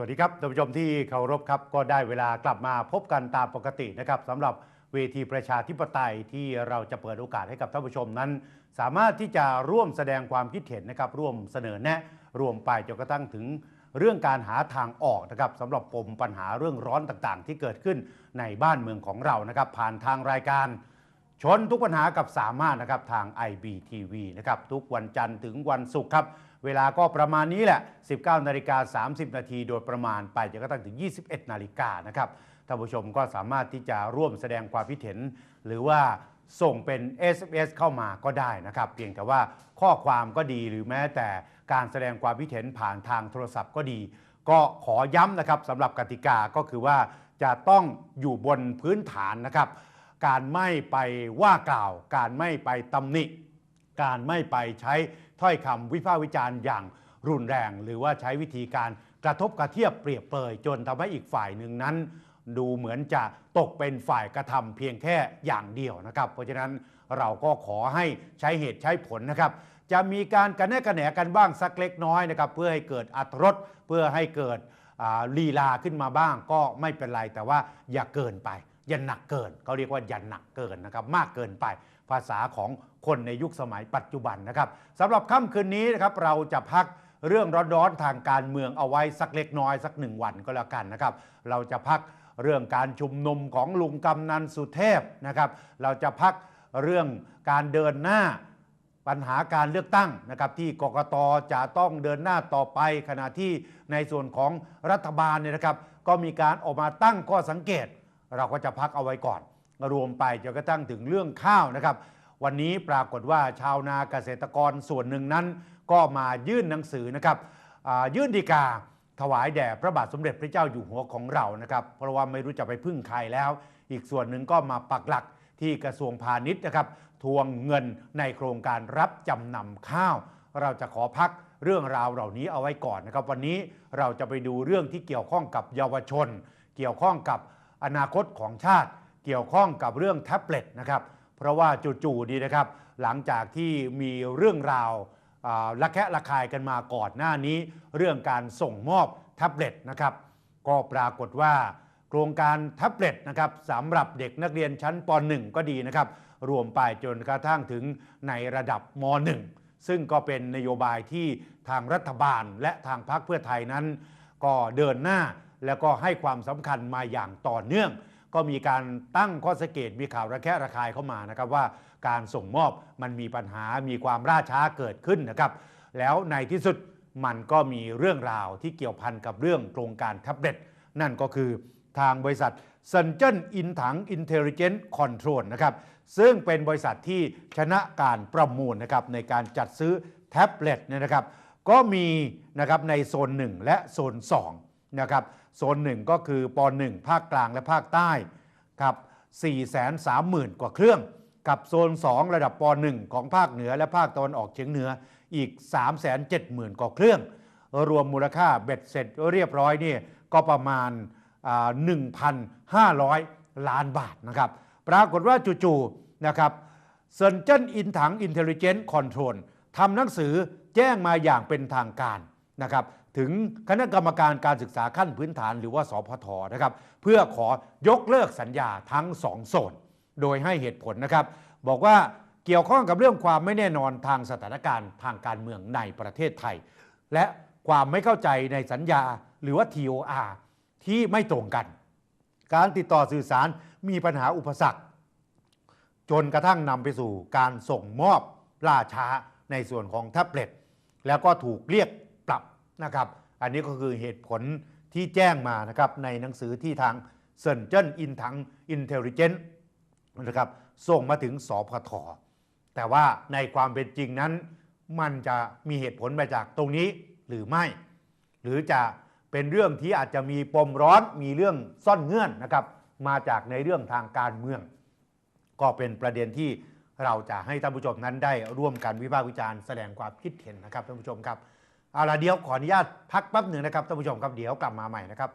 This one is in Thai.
วัสดีครับท่านผู้ชมที่เคารพครับก็ได้เวลากลับมาพบกันตามปกตินะครับสำหรับเวทีประชาธิปไตยที่เราจะเปิดโอกาสให้กับท่านผู้ชมนั้น สามารถที่จะร่วมแสดงความคิดเห็นนะครับร่วมเสนอแนะรวมไปจนกระทั่งถึงเรื่องการหาทางออกนะครับสำหรับปมปัญหาเรื่องร้อนต่างๆ ที่เกิดขึ้นในบ้านเมืองของเรานะครับ ผ่านทางรายการ ชนทุกปัญหากับสามารถนะครับทาง IBTV นะครับทุกวันจันทร์ถึงวันศุกร์ครับ เวลาก็ประมาณนี้แหละ 19นาฬิกา30 นาทีโดยประมาณไปจนกระทั่งถึง 21 นาฬิกานะครับท่านผู้ชมก็สามารถที่จะร่วมแสดงความคิดเห็น หรือว่าส่งเป็น SMS เข้ามาก็ได้นะครับ เพียงแต่ว่าข้อความก็ดีหรือแม้แต่การแสดงความคิดเห็นผ่านทางโทรศัพท์ก็ดี ก็ขอย้ำนะครับสำหรับกติกาก็คือว่าจะต้องอยู่บนพื้นฐานนะครับ การไม่ไปว่ากล่าว การไม่ไปตำหนิ การไม่ไปใช้ ถ้อยคำวิพากษ์วิจารณ์อย่างรุนแรง หรือว่าใช้วิธีการกระทบกระเทียบเปรียบเปรยจนทำให้อีกฝ่ายหนึ่งนั้น ดูเหมือนจะตกเป็นฝ่ายกระทำเพียงแค่อย่างเดียวนะครับ เพราะฉะนั้นเราก็ขอให้ใช้เหตุใช้ผลนะครับ จะมีการกันแน่กันแหนกันบ้างสักเล็กน้อยนะครับเพื่อให้เกิดอัตรสเพื่อให้เกิดลีลาขึ้นมาบ้างก็ไม่เป็นไรแต่ว่าอย่าเกินไป อย่าหนักเกินเขาเรียกว่าอย่าหนักเกินนะครับมากเกินไป ภาษาของคนในยุคสมัยปัจจุบันนะครับสำหรับค่ำคืนนี้นะครับเราจะพักเรื่องร้อนๆทางการเมืองเอาไว้สักเล็กน้อยสักหนึ่งวันก็แล้วกันนะครับ เราจะพักเรื่องการชุมนุมของลุงกำนันสุเทพนะครับ เราจะพักเรื่องการเดินหน้าปัญหาการเลือกตั้งนะครับที่กกตจะต้องเดินหน้าต่อไป ขณะที่ในส่วนของรัฐบาลเนี่ยนะครับ ก็มีการออกมาตั้งข้อสังเกต เราก็จะพักเอาไว้ก่อน รวมไปจนกระทั่งถึงเรื่องข้าวนะครับ วันนี้ปรากฏว่าชาวนาเกษตรกรส่วนหนึ่งนั้น ก็มายื่นหนังสือนะครับยื่นดีกาถวายแด่พระบาทสมเด็จพระเจ้าอยู่หัวของเรานะครับ เพราะว่าไม่รู้จะไปพึ่งใครแล้ว อีกส่วนหนึ่งก็มาปักหลักที่กระทรวงพาณิชย์นะครับ ทวงเงินในโครงการรับจำนำข้าว เราจะขอพักเรื่องราวเหล่านี้เอาไว้ก่อนนะครับ วันนี้เราจะไปดูเรื่องที่เกี่ยวข้องกับเยาวชน เกี่ยวข้องกับอนาคตของชาติ เกี่ยวข้องกับเรื่องแท็บเล็ตนะครับเพราะว่าจู่ๆดีนะครับ หลังจากที่มีเรื่องราวระแคะระคายกันมาก่อนหน้านี้ เรื่องการส่งมอบแท็บเล็ตนะครับก็ปรากฏว่า โครงการแท็บเล็ตนะครับสำหรับเด็กนักเรียนชั้นป .1 ก็ดีนะครับ รวมไปจนกระทั่งถึงในระดับม .1 ซึ่งก็เป็นนโยบายที่ทางรัฐบาลและทางพรรคเพื่อไทยนั้น ก็เดินหน้าแล้วก็ให้ความสำคัญมาอย่างต่อเนื่อง ก็มีการตั้งข้อสังเกตมีข่าวระแคะระคายเข้ามานะครับว่าการส่งมอบมันมีปัญหามีความล่าช้าเกิดขึ้นนะครับแล้วในที่สุดมันก็มีเรื่องราวที่เกี่ยวพันกับเรื่องโครงการแท็บเล็ตนั่นก็คือทางบริษัท s u n j e n i n ถัง Intelligent Control นะครับซึ่งเป็นบริษัทที่ชนะการประมูลนะครับในการจัดซื้อแท็บเล็ตเนี่ยนะครับก็มีนะครับในโซน 1 และโซน 2 นะครับโซน 1 ก็คือป .1 ภาคกลางและภาคใต้ครับ430,000 กว่าเครื่อง กับโซน 2 ระดับป .1 ของภาคเหนือและภาคตะวันออกเฉียงเหนืออีก 370,000 กว่าเครื่อง รวมมูลค่าเบ็ดเสร็จเรียบร้อยนี่ก็ประมาณอ่า1,500 ล้านบาทนะครับปรากฏว่าจู่ๆนะครับเซนเจนอินถังอินเทลเจนต์คอนโทรลทำหนังสือแจ้งมาอย่างเป็นทางการนะครับ ถึงคณะกรรมการการศึกษาขั้นพื้นฐานหรือว่าสพทนะครับเพื่อขอยกเลิกสัญญาทั้งสองโซน โดยให้เหตุผลนะครับ บอกว่าเกี่ยวข้องกับเรื่องความไม่แน่นอนทางสถานการณ์ทางการเมืองในประเทศไทย และความไม่เข้าใจในสัญญาหรือว่า TOR ที่ไม่ตรงกัน การติดต่อสื่อสารมีปัญหาอุปสรรค จนกระทั่งนำไปสู่การส่งมอบล่าช้าในส่วนของแท็บเล็ตแล้วก็ถูกเรียก นะครับ อันนี้ก็คือเหตุผลที่แจ้งมานะครับในหนังสือที่ทางเซนเจนอินทังอินเทลเจนนะครับส่งมาถึงสพทแต่ว่าในความเป็นจริงนั้น มันจะมีเหตุผลมาจากตรงนี้หรือไม่ หรือจะเป็นเรื่องที่อาจจะมีปมร้อนมีเรื่องซ่อนเงื่อนนะครับ มาจากในเรื่องทางการเมือง ก็เป็นประเด็นที่เราจะให้ท่านผู้ชมนั้นได้ร่วมกันวิพากษ์วิจารณ์แสดงความคิดเห็นนะครับท่านผู้ชมครับ เอาละเดี๋ยวขออนุญาตพักแป๊บหนึ่งนะครับท่านผู้ชมครับเดี๋ยวกลับมาใหม่นะครับ